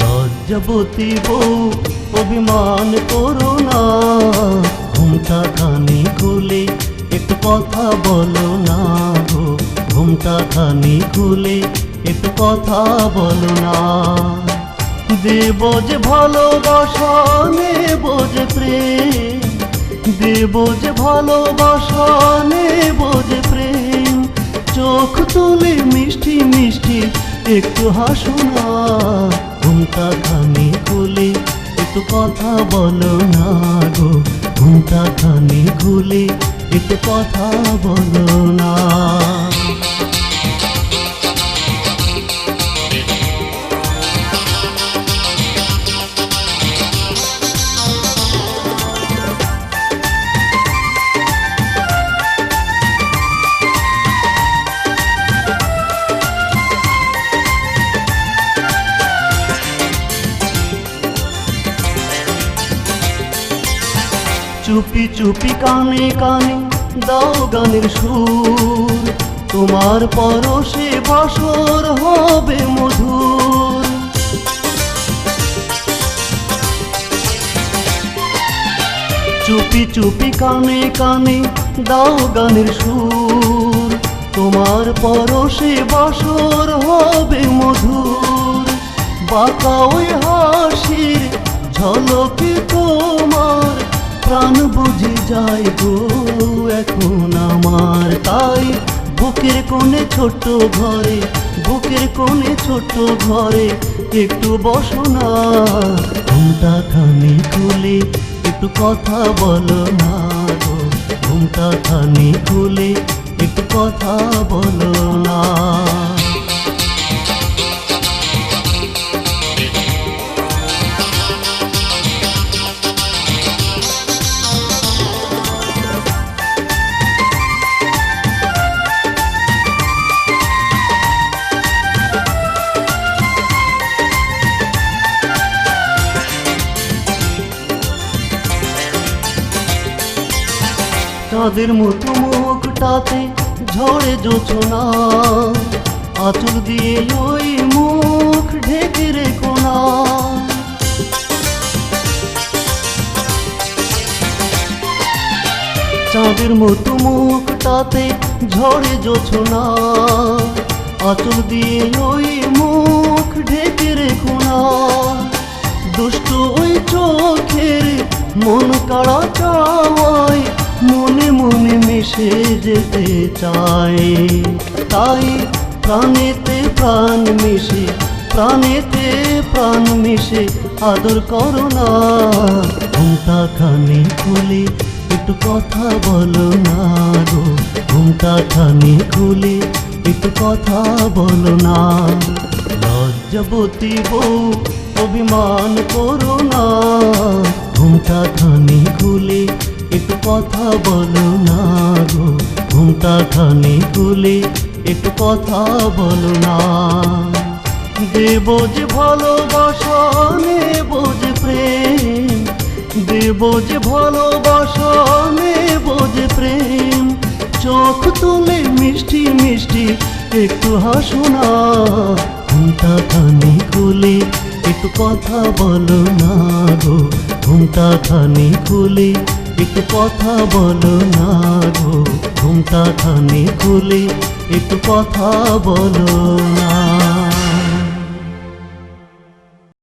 লজ্জাবতী বউ অভিমান করো ঘুমটা খানি খুলে, একটু কথা বলো না গো। ঘুমটা খানি খুলে, একটু কথা বলো না। দেব যে ভালোবাসা নেব যে প্রেম। দেব যে ভালোবাসা নেব যে প্রেম। চোখ তুলে মিষ্টি মিষ্টি, একটু হাসো না। ঘুমটা খানি খুলে, একটু কথা বলো না গো। ঘুমটা খানি খুলে একটু কথা বলো না। চুপি চুপি কানে কানে দাও গানের সুর। তোমার পরশে বাসর হবে মধুর। চুপি চুপি কানে কানে দাও গানের সুর। তোমার পরশে বাসর হবে মধুর। বাঁকা ওই হাসির ঝলকে বুঝে গো, এখন আমার তাই। বুকের কোণে ছোট্ট ঘরে, বুকের কোণে ছোট্ট ঘরে একটু বসো না। ঘুমটা খানি খুলে একটু কথা বলো না ঘুমটা খানি খুলে একটু কথা বলো না। চাঁদের মতো মুখটাতে ঝড়ে জোছনা আঁচল দিয়ে ওই মুখ ঢেকে রেখো না। চাঁদের মতো মুখটাতে ঝড়ে জোছনা আঁচল দিয়ে ওই মুখ ঢেকে রেখো না। দুষ্ট ওই চোখের মন কাড়া চাওয়ায় মনে মনে মিশে যেতে চাই তাই প্রাণেতে প্রাণ মিশে, প্রাণেতে প্রাণ মিশে আদর করো না। ঘুমটা খানি খুলে একটু কথা বলো না গো। ঘুমটা খানি খুলে একটু কথা বলো না। লজ্জাবতী বউ, অভিমান করো না। ঘুমটা খানি খুলে একটু কথা বলো না গো, ঘুমটা খানি খুলে একটু কথা বলো না। দেব যে ভালোবাসা নেব যে প্রেম। দেব যে ভালোবাসা নেব যে প্রেম। চোখ তুলে মিষ্টি মিষ্টি একটু হাসো না। ঘুমটা খানি খুলে একটু কথা বলো না গো, ঘুমটা খানি খুলে একটু কথা বলো না গো ঘুমটা খানে খুলে একটু কথা বলো না।